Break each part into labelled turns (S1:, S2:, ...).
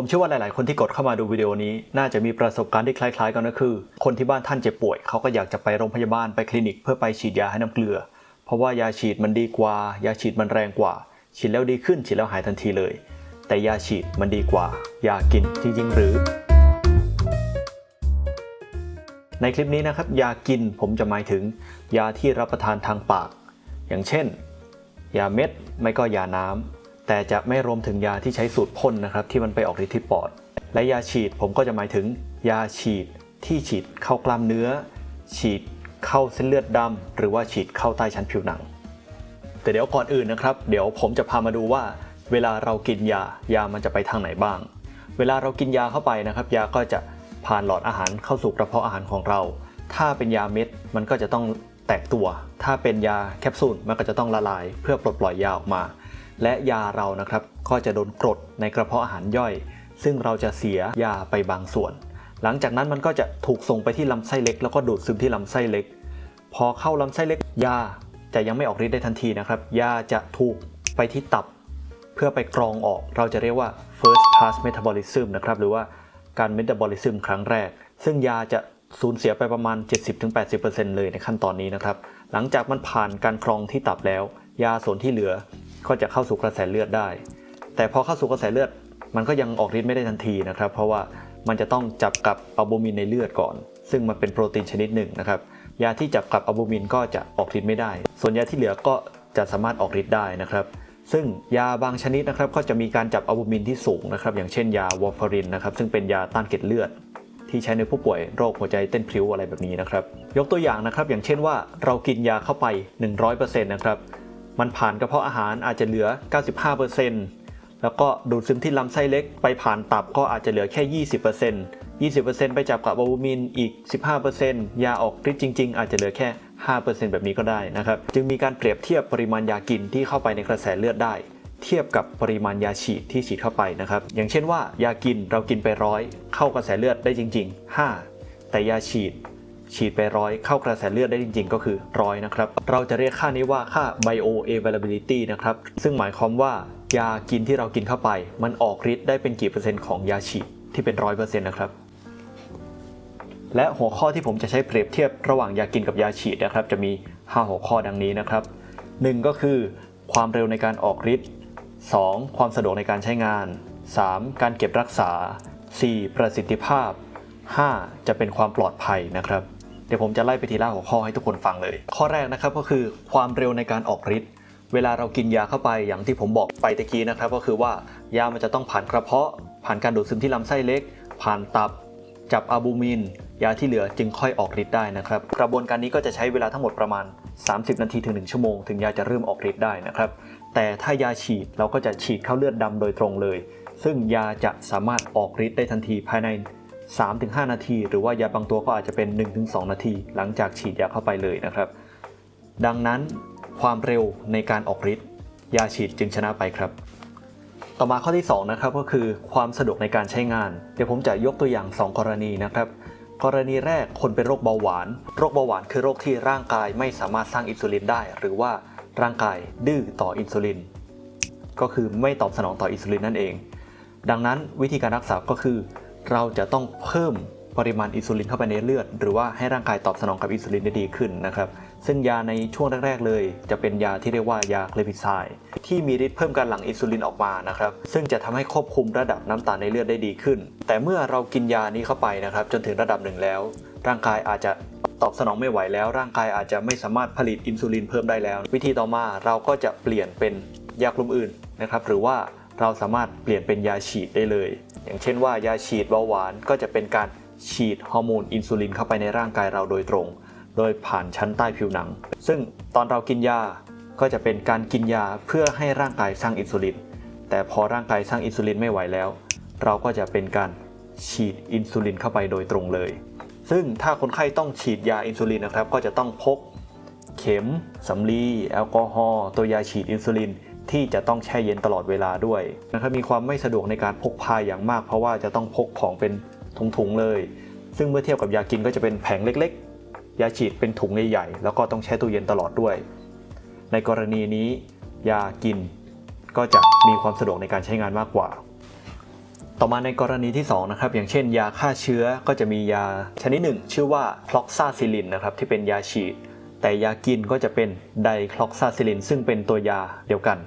S1: ผมเชื่อว่าหลาย ๆ คนที่กดเข้ามาดูวิดีโอนี้ น่าจะมีประสบการณ์ที่คล้าย ๆ กันก็คือ คนที่บ้านท่านเจ็บป่วย เขาก็อยากจะไปโรงพยาบาลไปคลินิกเพื่อไปฉีดยาให้น้ำเกลือ เพราะว่ายาฉีดมันดีกว่า ยาฉีดมันแรงกว่า ฉีดแล้วดีขึ้นฉีดแล้วหายทันทีเลย แต่ยาฉีดมันดีกว่า ยากินจริง ๆ หรือ ในคลิปนี้นะครับ ยากินผมจะหมายถึง ยาที่รับประทานทางปาก อย่างเช่น ยาเม็ดไม่ก็ยาน้ำ แต่จะไม่รวมถึงยาที่ใช้สูตรพ่นนะครับที่มันไปออกฤทธิ์ที่ปอด และยาฉีดผมก็จะหมายถึง ยาฉีดที่ฉีดเข้ากล้ามเนื้อ ฉีดเข้าเส้นเลือดดำหรือว่าฉีดเข้าใต้ชั้นผิวหนัง แต่เดี๋ยวก่อนอื่นนะครับ เดี๋ยวผมจะพามาดูว่า เวลาเรากินยายามันจะไปทางไหนบ้าง เวลาเรากินยาเข้าไปนะครับ ยาก็จะผ่านหลอดอาหารเข้าสู่กระเพาะอาหารของเรา ถ้าเป็นยาเม็ดมันก็จะต้องแตกตัว ถ้าเป็นยาแคปซูลมันก็จะต้องละลาย เพื่อปลดปล่อยยาออกมา และยาเรานะครับก็จะโดนกรดในกระเพาะอาหารย่อย ซึ่งเราจะเสียยาไปบางส่วน หลังจากนั้นมันก็จะถูกส่งไปที่ลำไส้เล็ก แล้วก็ดูดซึมที่ลำไส้เล็ก พอเข้าลำไส้เล็กยาจะยังไม่ออกฤทธิ์ได้ทันทีนะครับยาจะถูกไปที่ตับ เพื่อไปกรองออกเราจะเรียกว่า first pass metabolism นะครับหรือว่าการ metabolism ครั้งแรก ซึ่งยาจะสูญเสียไปประมาณ 70-80%เลยในขั้นตอนนี้นะครับ หลังจากมันผ่านการกรองที่ตับแล้ว ยาส่วนที่เหลือก็จะเข้าสู่กระแสเลือดได้ แต่พอเข้าสู่กระแสเลือด มันก็ยังออกฤทธิ์ไม่ได้ทันทีนะครับ เพราะว่ามันจะต้องจับกับอัลบูมินในเลือดก่อน ซึ่งมันเป็นโปรตีนชนิดหนึ่งนะครับ ยาที่จับกับอัลบูมินก็จะออกฤทธิ์ไม่ได้ ส่วนยาที่เหลือก็จะสามารถออกฤทธิ์ได้นะครับ ซึ่งยาบางชนิดนะครับก็จะมีการจับอัลบูมินที่สูงนะครับ อย่างเช่นยาวอร์ฟารินนะครับ ซึ่งเป็นยาต้านเกล็ดเลือด ที่ใช้ในผู้ป่วยโรคหัวใจเต้นพลิ้วอะไรแบบนี้นะครับ ยกตัวอย่างนะครับ อย่างเช่นว่าเรากินยาเข้าไป 100%นะครับ มันผ่านกระเพาะอาหารอาจจะเหลือ 95%แล้วก็ดูดซึมที่ลำไส้เล็กไปผ่านตับก็อาจจะเหลือแค่ 20% 20%ไปจับกับอัลบูมินอีก 15%ยาออกฤทธิ์จริง ๆ อาจจะเหลือแค่ 5%แบบนี้ก็ได้นะครับ จึงมีการเปรียบเทียบปริมาณยากินที่เข้าไปในกระแสเลือดได้ เทียบกับปริมาณยาฉีดที่ฉีดเข้าไปนะครับ อย่างเช่นว่ายากินเรากินไปร้อยเข้ากระแสเลือดได้จริง ๆ 5 แต่ยาฉีด ฉีดไปร้อยเข้ากระแสเลือดได้จริง ๆ ก็คือร้อยนะครับ เราจะเรียกค่านี้ว่าค่า bioavailability นะครับ ซึ่งหมายความว่ายากินที่เรากินเข้าไป มันออกฤทธิ์ได้เป็นกี่เปอร์เซ็นต์ของยาฉีดที่เป็นร้อยเปอร์เซ็นต์นะครับและหัวข้อที่ผมจะใช้เปรียบเทียบระหว่างยากินกับยาฉีดนะครับ จะมี 5 หัวข้อดังนี้นะครับ 1 ก็คือ ความเร็วในการออกฤทธิ์ 2. ความสะดวกในการใช้งาน 3. การเก็บรักษา 4. ประสิทธิภาพ 5. จะเป็นความปลอดภัยนะครับ เดี๋ยวผมจะไล่ไปทีละหัวข้อให้ทุกคนฟังเลย ข้อแรกนะครับก็คือความเร็วในการออกฤทธิ์เวลาเรากินยาเข้าไปอย่างที่ผมบอกไปตะกี้นะครับก็คือว่ายามันจะต้องผ่านกระเพาะ ผ่านการดูดซึมที่ลำไส้เล็ก ผ่านตับ จับอะบูมิน ยาที่เหลือจึงค่อยออกฤทธิ์ได้นะครับกระบวนการนี้ก็จะใช้เวลาทั้งหมดประมาณ 30 นาทีถึง 1 ชั่วโมง ถึงยาจะเริ่มออกฤทธิ์ได้นะครับแต่ถ้ายาฉีดเราก็จะฉีดเข้าเลือดดำโดยตรงเลย ซึ่งยาจะสามารถออกฤทธิ์ได้ทันทีภายใน 3-5 นาที หรือว่ายาบางตัวก็อาจจะเป็น 1-2 นาที หลังจากฉีดยาเข้าไปเลยนะครับ ดังนั้นความเร็วในการออกฤทธิ์ยาฉีดจึงชนะไปครับ ต่อมาข้อที่2นะครับก็คือความสะดวกในการใช้งาน เดี๋ยวผมจะยกตัวอย่าง 2 กรณีนะครับ กรณีแรกคนเป็นโรคเบาหวาน โรคเบาหวานคือโรคที่ร่างกายไม่สามารถสร้างอินซูลินได้ หรือว่าร่างกายดื้อต่ออินซูลิน ก็คือไม่ตอบสนองต่ออินซูลินนั่นเอง ดังนั้นวิธีการรักษาก็คือ เราจะต้องเพิ่มปริมาณอินซูลินเข้าไปในเลือด หรือว่าให้ร่างกายตอบสนองกับอินซูลินได้ดีขึ้นนะครับซึ่งยาในช่วงแรกๆเลย จะเป็นยาที่เรียกว่ายาเคลพิไซด์ที่มีฤทธิ์เพิ่มการหลั่งอินซูลินออกมานะครับซึ่งจะทำให้ควบคุมระดับน้ำตาลในเลือดได้ดีขึ้น แต่เมื่อเรากินยานี้เข้าไปนะครับจนถึงระดับหนึ่งแล้ว ร่างกายอาจจะตอบสนองไม่ไหวแล้ว ร่างกายอาจจะไม่สามารถผลิตอินซูลินเพิ่มได้แล้ว วิธีต่อมาเราก็จะเปลี่ยนเป็นยากลุ่มอื่นนะครับหรือว่า เราสามารถเปลี่ยนเป็นยาฉีดได้เลย อย่างเช่นว่ายาฉีดเบาหวานก็จะเป็นการฉีดฮอร์โมนอินซูลินเข้าไปในร่างกายเราโดยตรง โดยผ่านชั้นใต้ผิวหนัง ซึ่งตอนเรากินยาก็จะเป็นการกินยาเพื่อให้ร่างกายสร้างอินซูลิน แต่พอร่างกายสร้างอินซูลินไม่ไหวแล้ว เราก็จะเป็นการฉีดอินซูลินเข้าไปโดยตรงเลย ซึ่งถ้าคนไข้ต้องฉีดยาอินซูลินนะครับ ก็จะต้องพกเข็มสำลีแอลกอฮอล์ตัวยาฉีดอินซูลิน ที่จะต้องแช่เย็นตลอดเวลาด้วยนะครับมีความไม่สะดวกในการพกพาอย่างมาก เพราะว่าจะต้องพกของเป็นถุงๆเลย ซึ่งเมื่อเทียบกับยากินก็จะเป็นแผงเล็กๆ ยาฉีดเป็นถุงใหญ่ๆแล้วก็ต้องแช่ตู้เย็นตลอดด้วย ในกรณีนี้ยากินก็จะมีความสะดวกในการใช้งานมากกว่า ต่อมาในกรณีที่สองนะครับอย่างเช่น ยาฆ่าเชื้อก็จะมียาชนิดหนึ่ง ชื่อว่าคลอกซาซิลินนะครับที่เป็นยาฉีด แต่ยากินก็จะเป็นไดคลอกซาซิลินซึ่งเป็นตัวยาเดียวกัน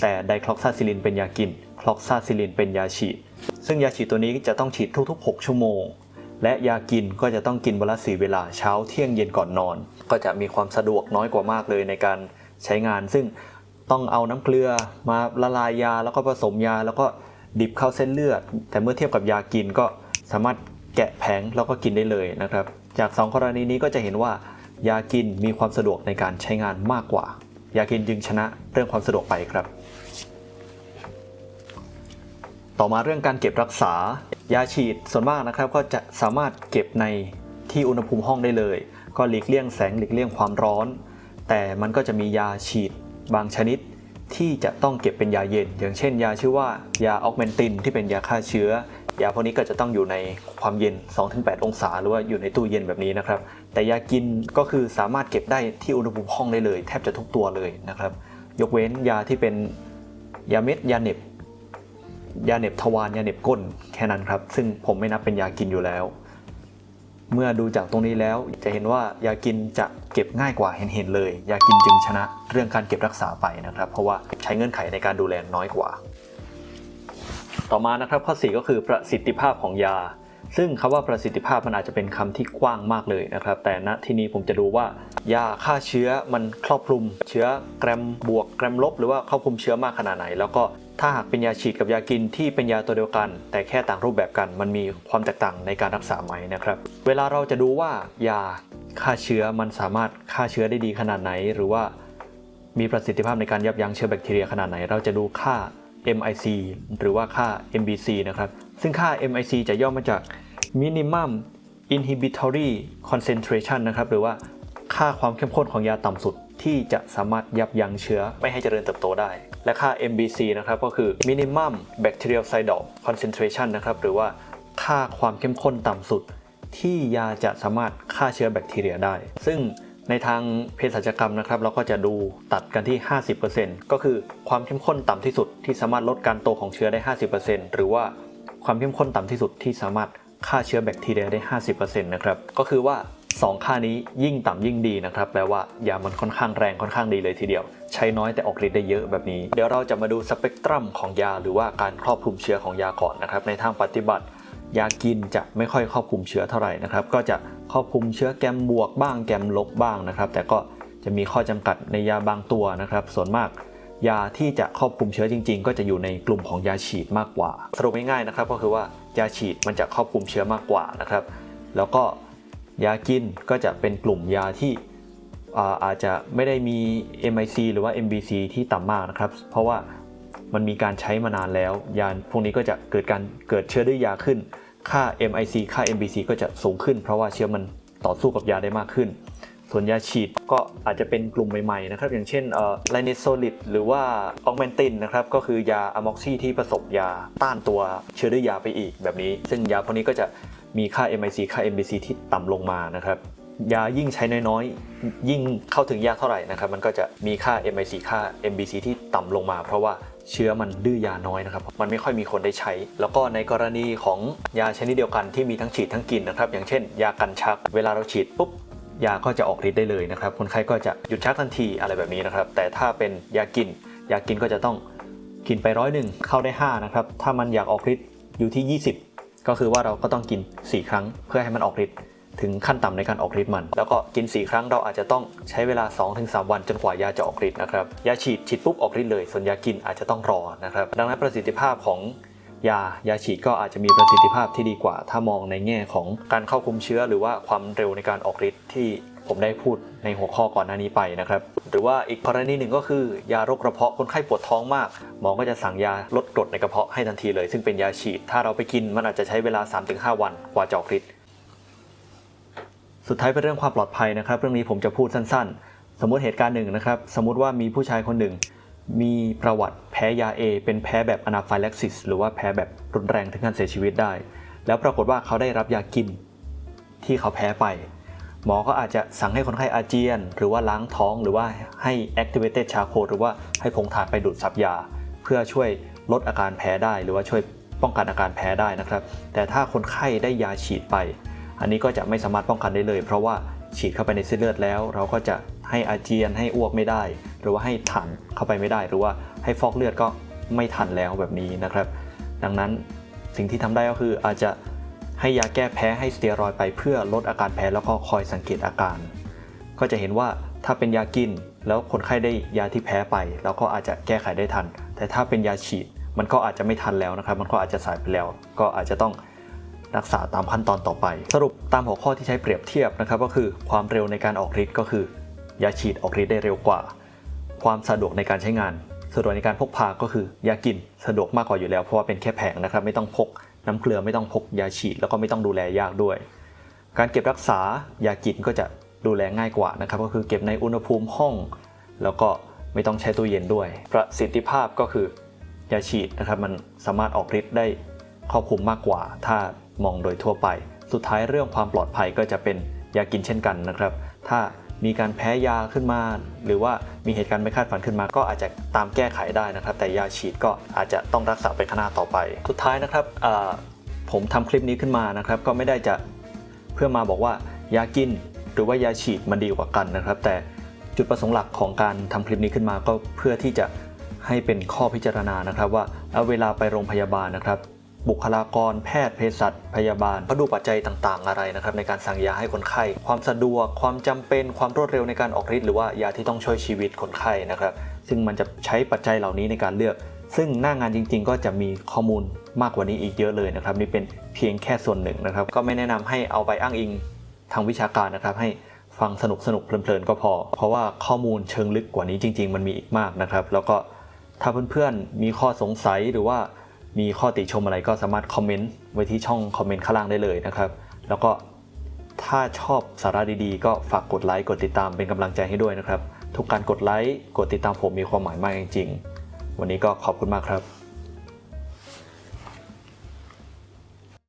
S1: แต่ไดคลอกซาซิลินเป็นยากิน คลอกซาซิลินเป็นยาฉีด ซึ่งยาฉีดตัวนี้จะต้องฉีดทุก ๆ 6 ชั่วโมง และยากินก็จะต้องกินวันละสีเวลาเช้าเที่ยงเย็นก่อนนอน ก็จะมีความสะดวกน้อยกว่ามากเลยในการใช้งาน ซึ่งต้องเอาน้ำเกลือมาละลายยาแล้วก็ผสมยาแล้วก็ดิบเข้าเส้นเลือด แต่เมื่อเทียบกับยากินก็สามารถแกะแผงแล้วก็กินได้เลยนะครับ จากสองกรณีนี้ก็จะเห็นว่ายากินมีความสะดวกในการใช้งานมากกว่า ยากินจึงชนะเรื่องความสะดวกไปครับ ต่อมาเรื่องการเก็บรักษายาฉีดส่วนมากนะครับก็จะสามารถเก็บในที่อุณหภูมิห้องได้เลย ก็หลีกเลี่ยงแสงหลีกเลี่ยงความร้อน แต่มันก็จะมียาฉีดบางชนิดที่จะต้องเก็บเป็นยาเย็น อย่างเช่น ยาชื่อว่ายาออกเมนตินที่เป็นยาฆ่าเชื้อยาพวกนี้ก็จะต้องอยู่ในความเย็น 2-8 องศา หรือว่าอยู่ในตู้เย็นแบบนี้นะครับ แต่ยากินก็คือสามารถเก็บได้ที่อุณหภูมิห้องได้เลย แทบจะทุกตัวเลยนะครับ ยกเว้นยาที่เป็นยาเม็ดยาเหน็บ ยาเหน็บทวารยาเหน็บก้นแค่นั้นครับ ซึ่งผมไม่นับเป็นยากินอยู่แล้ว เมื่อดูจากตรงนี้แล้วจะเห็นว่ายากินจะเก็บง่ายกว่าเห็นๆเลย ยากินจึงชนะเรื่องการเก็บรักษาไปนะครับ เพราะว่าใช้เงื่อนไขในการดูแลน้อยกว่า ต่อมานะครับข้อ 4 ก็คือประสิทธิภาพของยา ซึ่งคำว่าประสิทธิภาพมันอาจจะเป็นคำที่กว้างมากเลยนะครับ แต่ณที่นี้ผมจะดูว่ายาฆ่าเชื้อมันครอบคลุม เชื้อแกรมบวกแกรมลบ หรือว่าครอบคลุมเชื้อมากขนาดไหน แล้วก็ ถ้าหากเป็นยาฉีดกับยากินที่เป็นยาตัวเดียวกัน แต่แค่ต่างรูปแบบกันมันมีความแตกต่างในการรักษาไหมนะครับ เวลาเราจะดูว่ายาฆ่าเชื้อมันสามารถฆ่าเชื้อได้ดีขนาดไหน หรือว่ามีประสิทธิภาพในการยับยั้งเชื้อแบคทีเรียขนาดไหน เราจะดูค่า MIC หรือว่าค่า MBC นะครับ ซึ่งค่า MIC จะย่อมาจาก Minimum Inhibitory Concentration นะครับ หรือว่าค่าความเข้มข้นของยาต่ำสุด ที่จะสามารถยับยั้งเชื้อไม่ให้เจริญเติบโตได้ และค่า MBC นะครับก็คือ Minimum Bacterial Cidal Concentration นะครับหรือว่าค่าความเข้มข้นต่ำสุด ที่ยาจะสามารถฆ่าเชื้อแบคทีเรียได้ ซึ่งในทางเภสัชกรรมนะครับเราก็จะดูตัดกันที่ 50%ก็คือความเข้มข้นต่ำที่สุดที่สามารถลดการโตของเชื้อได้ 50%หรือว่าความเข้มข้นต่ำที่สุดที่สามารถฆ่าเชื้อแบคทีเรียได้ 50%นะครับ ก็คือว่า 2 ค่านี้ยิ่งต่ำยิ่งดีนะครับแปลว่ายามันค่อนข้างแรงค่อนข้างดีเลยทีเดียว ใช้น้อยแต่ออกฤทธิ์ได้เยอะแบบนี้ เดี๋ยวเราจะมาดูสเปกตรัมของยาหรือว่าการครอบคลุมเชื้อของยาก่อนนะครับในทางปฏิบัติ ยากินจะไม่ค่อยครอบคลุมเชื้อเท่าไหร่นะครับก็จะครอบคลุมเชื้อแกมบวกบ้างแกมลบบ้างนะครับแต่ก็จะมีข้อจำกัดในยาบางตัวนะครับส่วนมากยาที่จะครอบคลุมเชื้อจริง ๆ ก็จะอยู่ในกลุ่มของยาฉีดมากกว่า สรุปง่ายๆนะครับก็คือว่ายาฉีดมันจะครอบคลุมเชื้อมากกว่านะครับแล้วก็ ยากินก็จะเป็นกลุ่มยาที่อาอาจจะไม่ได้มี MIC หรือว่า MBC ที่ต่ำมากนะครับ เพราะว่ามันมีการใช้มานานแล้ว ยาพวกนี้ก็จะเกิดการเกิดเชื้อดื้อยาขึ้น ค่า MIC ค่า MBC ก็จะสูงขึ้น เพราะว่าเชื้อมันต่อสู้กับยาได้มากขึ้น ส่วนยาฉีดก็อาจจะเป็นกลุ่มใหม่ๆนะครับ อย่างเช่นไลเนโซลิดหรือว่าออกเมนตินนะครับ ก็คือยาอะม็อกซี่ที่ผสมยาต้านตัวเชื้อดื้อยาไปอีกแบบนี้ ซึ่งยาพวกนี้ก็จะ มีค่า MIC ค่า MBC ที่ต่ำลงมานะครับยายิ่งใช้น้อยๆ ยิ่งเข้าถึงยากเท่าไหร่นะครับมันก็จะมีค่า MIC ค่า MBC ที่ต่ำลงมา เพราะว่าเชื้อมันดื้อยาน้อยนะครับ มันไม่ค่อยมีคนได้ใช้ แล้วก็ในกรณีของยาชนิดเดียวกันที่มีทั้งฉีดทั้งกินนะครับ อย่างเช่น ยากันชัก เวลาเราฉีดปุ๊บยาก็จะออกฤทธิ์ได้เลยนะครับ คนไข้ก็จะหยุดชักทันทีอะไรแบบนี้นะครับ แต่ถ้าเป็นยากิน ยากินก็จะต้องกินไปร้อยหนึ่งเข้าได้5นะครับ ถ้ามันอยากออกฤทธิ์อยู่ที่ 20 ก็คือว่าเราก็ต้องกิน 4 ครั้งเพื่อให้มันออกฤทธิ์ถึงขั้นต่ำในการออกฤทธิ์มัน แล้วก็กิน 4 ครั้งเราอาจจะต้องใช้เวลา 2-3 วันจนกว่ายาจะออกฤทธิ์นะครับ ยาฉีดฉีดปุ๊บออกฤทธิ์เลย ส่วนยากินอาจจะต้องรอนะครับ ดังนั้นประสิทธิภาพของยายาฉีดก็อาจจะมีประสิทธิภาพที่ดีกว่า ถ้ามองในแง่ของการเข้าคุมเชื้อ หรือว่าความเร็วในการออกฤทธิ์ที่ ผมได้พูดในหัวข้อก่อนหน้านี้ไปนะครับ หรือว่าอีกกรณีหนึ่งก็คือยาโรคกระเพาะคนไข้ปวดท้องมาก หมอก็จะสั่งยาลดกรดในกระเพาะให้ทันทีเลย ซึ่งเป็นยาฉีด ถ้าเราไปกินมันอาจจะใช้เวลา 3-5 วันกว่าจะออกฤทธิ์สุดท้ายเป็นเรื่องความปลอดภัยนะครับ เรื่องนี้ผมจะพูดสั้นๆ สมมติเหตุการณ์หนึ่งนะครับ สมมติว่ามีผู้ชายคนหนึ่ง มีประวัติแพ้ยา A เป็นแพ้แบบอนาฟิลักซิสหรือว่าแพ้แบบรุนแรงถึงขั้นเสียชีวิตได้ แล้วปรากฏว่าเขาได้รับยากินที่เขาแพ้ไป หมอก็อาจจะสั่งให้คนไข้อาเจียน หรือว่าล้างท้องหรือว่าให้ activated charcoal หรือว่าให้ผงถ่านไปดูดซับยา เพื่อช่วยลดอาการแพ้ได้ หรือว่าช่วยป้องกันอาการแพ้ได้นะครับ แต่ถ้าคนไข้ได้ยาฉีดไป อันนี้ก็จะไม่สามารถป้องกันได้เลย เพราะว่าฉีดเข้าไปในเส้นเลือดแล้ว เราก็จะให้อาเจียนให้อ้วกไม่ได้ หรือว่าให้ถ่านเข้าไปไม่ได้ หรือว่าให้ฟอกเลือดก็ไม่ทันแล้วแบบนี้นะครับ ดังนั้นสิ่งที่ทำได้ก็คืออาจจะ ให้ยาแก้แพ้ให้สเตียรอยด์ไปเพื่อลดอาการแพ้แล้วก็คอยสังเกตอาการ ก็จะเห็นว่าถ้าเป็นยากินแล้วคนไข้ได้ยาที่แพ้ไป แล้วก็อาจจะแก้ไขได้ทัน แต่ถ้าเป็นยาฉีดมันก็อาจจะไม่ทันแล้วนะครับ มันก็อาจจะสายไปแล้ว ก็อาจจะต้องรักษาตามขั้นตอนต่อไป สรุปตามหัวข้อที่ใช้เปรียบเทียบนะครับ ก็คือความเร็วในการออกฤทธิ์ก็คือ ยาฉีดออกฤทธิ์ได้เร็วกว่า ความสะดวกในการใช้งานสะดวกในการพกพาก็คือยากินสะดวกมากกว่าอยู่แล้วเพราะว่าเป็นแค่แผงนะครับ ไม่ต้องพก น้ำเกลือไม่ต้องพกยาฉีดแล้วก็ไม่ต้องดูแลยากด้วย การเก็บรักษายากินก็จะดูแลง่ายกว่านะครับก็คือเก็บในอุณหภูมิห้อง แล้วก็ไม่ต้องใช้ตู้เย็นด้วย ประสิทธิภาพก็คือยาฉีดนะครับมันสามารถออกฤทธิ์ได้ครอบคลุมมากกว่า ถ้ามองโดยทั่วไป สุดท้ายเรื่องความปลอดภัยก็จะเป็นยากินเช่นกันนะครับ ถ้า มีการแพ้ยาขึ้นมา หรือว่ามีเหตุการณ์ไม่คาดฝันขึ้นมา ก็อาจจะตามแก้ไขได้นะครับ แต่ยาฉีดก็อาจจะต้องรักษาไปข้างหน้าต่อไป สุดท้ายนะครับผมทำคลิปนี้ขึ้นมานะครับ ก็ไม่ได้จะเพื่อมาบอกว่ายากินหรือว่ายาฉีดมันดีกว่ากันนะครับ แต่จุดประสงค์หลักของการทำคลิปนี้ขึ้นมาก็เพื่อที่จะให้เป็นข้อพิจารณานะครับว่าเาเวลาไปโรงพยาบาลนะครับ บุคลากรแพทย์เภสัชพยาบาลเขาดูปัจจัยต่างๆ อะไรนะครับในการสั่งยาให้คนไข้ ความสะดวกความจำเป็นความรวดเร็วในการออกฤทธิ์หรือว่ายาที่ต้องช่วยชีวิตคนไข้นะครับ ซึ่งมันจะใช้ปัจจัยเหล่านี้ในการเลือก ซึ่งหน้างานจริง ๆ ก็จะมีข้อมูลมากกว่านี้อีกเยอะเลยนะครับนี่เป็นเพียงแค่ส่วนหนึ่งนะครับ ก็ไม่แนะนำให้เอาไปอ้างอิงทางวิชาการนะครับให้ฟังสนุกสนุกๆเพลินๆก็พอ เพราะว่าข้อมูลเชิงลึกกว่านี้จริง ๆ มันมีอีกมากนะครับ แล้วก็ถ้าเพื่อนๆมีข้อสงสัยหรือว่า มีข้อติชมอะไรก็สามารถคอมเมนต์ไว้ที่ช่องคอมเมนต์ข้างล่างได้เลยนะครับ แล้วก็ถ้าชอบสาระดีๆ ก็ฝากกดไลค์กดติดตามเป็นกำลังใจให้ด้วยนะครับ ทุกการกดไลค์กดติดตามผมมีความหมายมากจริงๆ วันนี้ก็ขอบคุณมากครับ